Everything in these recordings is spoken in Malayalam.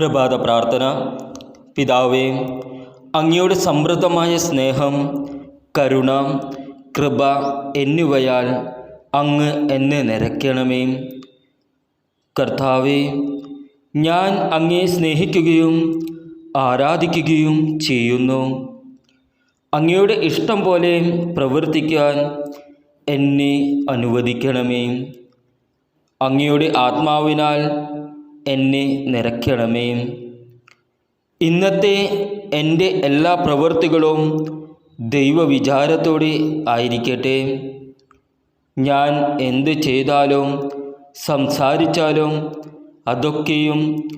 പ്രഭാത പ്രാർത്ഥന. പിതാവേ അങ്ങയുടെ സമൃദ്ധമായ സ്നേഹം കരുണ കൃപ എന്നിവയാൽ അങ്ങ് എന്നെ നിരക്കണമേ. കർത്താവേ ഞാൻ അങ്ങേ സ്നേഹിക്കുകയും ആരാധിക്കുകയും ചെയ്യുന്നു. അങ്ങയുടെ ഇഷ്ടം പോലെ പ്രവർത്തിക്കാൻ എന്നെ അനുവദിക്കണമേ. അങ്ങയുടെ ആത്മാവിനാൽ എന്നെ നിറയ്ക്കണമേ ഇന്നത്തെ എന്റെ എല്ലാ പ്രവൃത്തികളും ദൈവവിചാരത്തോടെ ആയിരിക്കട്ടെ. ഞാൻ എന്ത് ചെയ്താലും സംസാരിച്ചാലും അതൊക്കെയും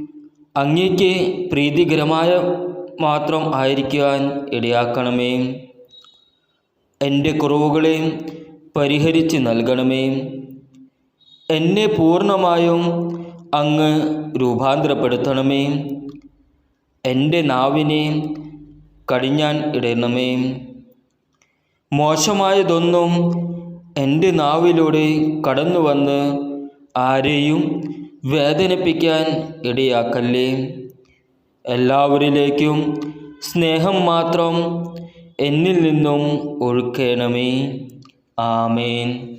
അങ്ങേക്ക് പ്രീതികരമായ മാത്രം ആയിരിക്കാൻ ഇടയാക്കണമേ. എന്റെ കുറവുകളെ പരിഹരിച്ച് നൽകണമേ. എന്നെ പൂർണമായും അങ്ങ് രൂപാന്തരപ്പെടുത്തണമേ. എന്റെ നാവിനെ കടിഞ്ഞാൻ ഇടണമേ മോശമായതൊന്നും എന്റെ നാവിലൂടെ കടന്നു വന്ന് ആരെയും വേദനിപ്പിക്കാൻ ഇടയാക്കല്ലേ. എല്ലാവരിലേക്കും സ്നേഹം മാത്രം എന്നിൽ നിന്നും ഒഴുക്കണമേ. ആമേൻ.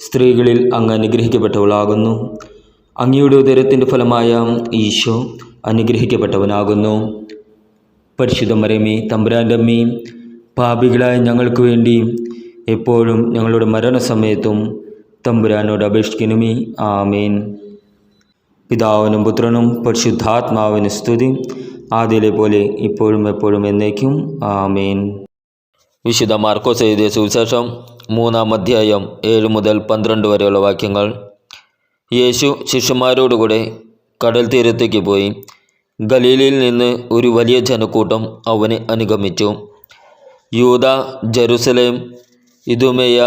സ്ത്രീകളിൽ അങ്ങ് അനുഗ്രഹിക്കപ്പെട്ടവളാകുന്നു. അങ്ങയുടെ ഉദരത്തിന്റെ ഫലമായ ഈശോ അനുഗ്രഹിക്കപ്പെട്ടവനാകുന്നു. പരിശുദ്ധ മരമേ തമ്പുരാന്റെ പാപികളായ ഞങ്ങൾക്ക് വേണ്ടി എപ്പോഴും ഞങ്ങളുടെ മരണസമയത്തും തമ്പുരാനോട് അപേക്ഷിക്കണമേ. ആമേൻ. പിതാവിനും പുത്രനും പരിശുദ്ധാത്മാവിന് സ്തുതി. ആദ്യയിലെ പോലെ ഇപ്പോഴും എപ്പോഴും എന്നേക്കും. ആമേൻ. വിശുദ്ധ മാർക്കോസ് എഴുതിയ സുവിശേഷം മൂന്നാം അധ്യായം ഏഴ് മുതൽ പന്ത്രണ്ട് വരെയുള്ള വാക്യങ്ങൾ. യേശു ശിഷ്യന്മാരോടുകൂടെ കടൽ തീരത്തേക്ക് പോയി. ഗലീലയിൽ നിന്ന് ഒരു വലിയ ജനക്കൂട്ടം അവനെ അനുഗമിച്ചു. യൂത ജെറുസലേം ഇതുമേയ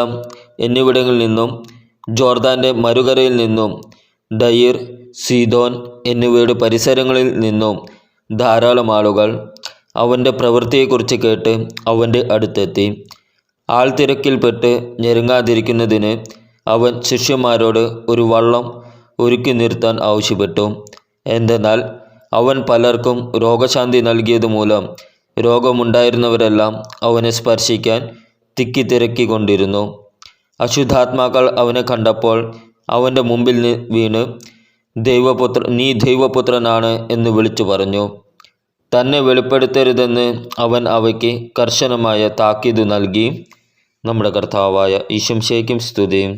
എന്നിവിടങ്ങളിൽ നിന്നും ജോർദാന്റെ മറുകരയിൽ നിന്നും ഡയീർ സീതോൻ എന്നിവയുടെ പരിസരങ്ങളിൽ നിന്നും ധാരാളം ആളുകൾ അവന്റെ പ്രവൃത്തിയെക്കുറിച്ച് കേട്ട് അവന്റെ അടുത്തെത്തി. ആൾത്തിരക്കിൽപ്പെട്ട് ഞെരുങ്ങാതിരിക്കുന്നതിന് അവൻ ശിഷ്യന്മാരോട് ഒരു വള്ളം ഒരുക്കി നിർത്താൻ ആവശ്യപ്പെട്ടു. എന്തെന്നാൽ അവൻ പലർക്കും രോഗശാന്തി നൽകിയത് മൂലം രോഗമുണ്ടായിരുന്നവരെല്ലാം അവനെ സ്പർശിക്കാൻ തിക്കി തിരക്കിക്കൊണ്ടിരുന്നു അശുദ്ധാത്മാക്കൾ അവനെ കണ്ടപ്പോൾ അവന്റെ മുമ്പിൽ വീണ് ദൈവപുത്ര നീ ദൈവപുത്രനാണ് എന്ന് വിളിച്ചു പറഞ്ഞു. തന്നെ വെളിപ്പെടുത്തരുതെന്ന് അവൻ അവയ്ക്ക് കർശനമായ താക്കീത് നൽകി. നമ്മുടെ കർത്താവായ ഈശംശയ്ക്കും സ്തുതിയും.